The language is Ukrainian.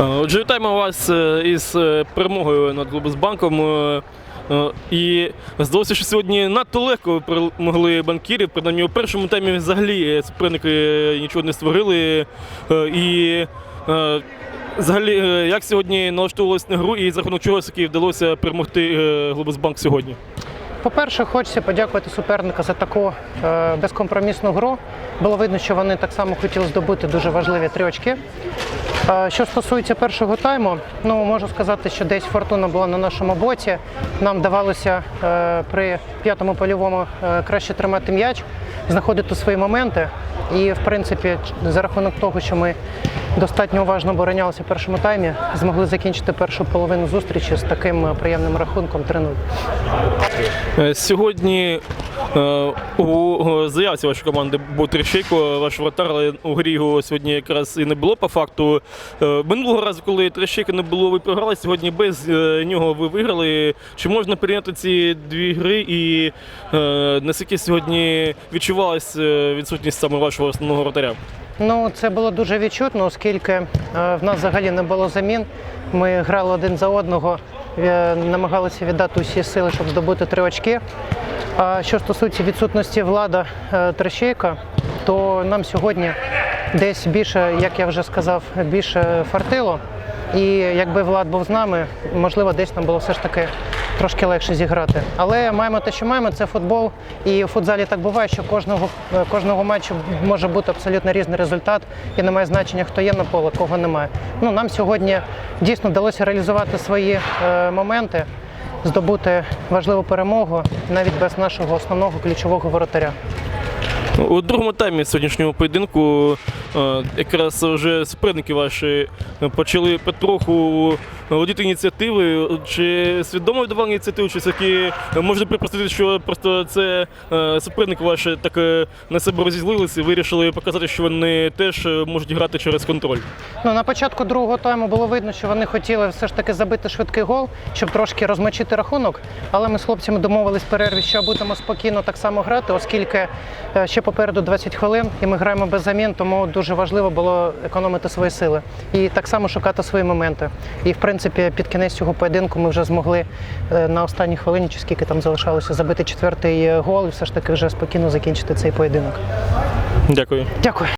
Е, Отже, вітаємо вас е, із е, перемогою над Глобусбанком. І здалося, що сьогодні надто легко перемогли банкірів. Принаймні у першому таймі взагалі суперники нічого не створили. І взагалі, як сьогодні налаштовувалися на гру і за рахунок чого вдалося перемогти Глобусбанк сьогодні? По-перше, хочеться подякувати суперника за таку безкомпромісну гру. Було видно, що вони так само хотіли здобути дуже важливі три очки. Що стосується першого тайму, ну можу сказати, що десь фортуна була на нашому боці. Нам давалося е, при п'ятому польовому е, краще тримати м'яч, знаходити свої моменти. І, в принципі, за рахунок того, що ми достатньо уважно оборонялися в першому таймі, змогли закінчити першу половину зустрічі з таким е, приємним рахунком 3-0. Е, Сьогодні у е, заявці вашої команди був Трещейко, ваш вратар, але у грі його сьогодні якраз і не було по факту. Е, Минулого разу, коли Трещейка не було, ви програли, сьогодні без е, нього ви виграли. Чи можна порівняти ці дві гри і е, наскільки сьогодні відчувалась е, відсутність саме вашого основного вратаря? Ну, це було дуже відчутно, оскільки е, в нас взагалі не було замін. Ми грали один за одного, е, намагалися віддати усі сили, щоб здобути три очки. А що стосується відсутності влада е, Трещейка, то нам сьогодні десь більше, як я вже сказав, більше фартило. І якби влад був з нами, можливо, десь нам було все ж таки трошки легше зіграти. Але маємо те, що маємо, це футбол. І у футзалі так буває, що кожного, е, кожного матчу може бути абсолютно різний результат, і немає значення, хто є на поле, кого немає. Ну, нам сьогодні дійсно вдалося реалізувати свої е, моменти, здобути важливу перемогу навіть без нашого основного ключового воротаря. У другому таймі сьогоднішнього поєдинку якраз вже суперники ваші почали потроху володіти ініціативою. Чи свідомо віддавали ініціативу, чи все-таки можна припустити, що просто це е, суперники ваші так е, на себе розізлилися і вирішили показати, що вони теж е, можуть грати через контроль. Ну, на початку другого тайму було видно, що вони хотіли все ж таки забити швидкий гол, щоб трошки розмочити рахунок. Але ми з хлопцями домовились в перерві, що будемо спокійно так само грати, оскільки е, ще попереду 20 хвилин і ми граємо без замін, тому дуже важливо було економити свої сили і так само шукати свої моменти. І в принципі, під кінець цього поєдинку ми вже змогли е, на останній хвилині, чи скільки там залишалося, забити четвертий е, гол і все ж таки вже спокійно закінчити цей поєдинок. Дякую. Дякую.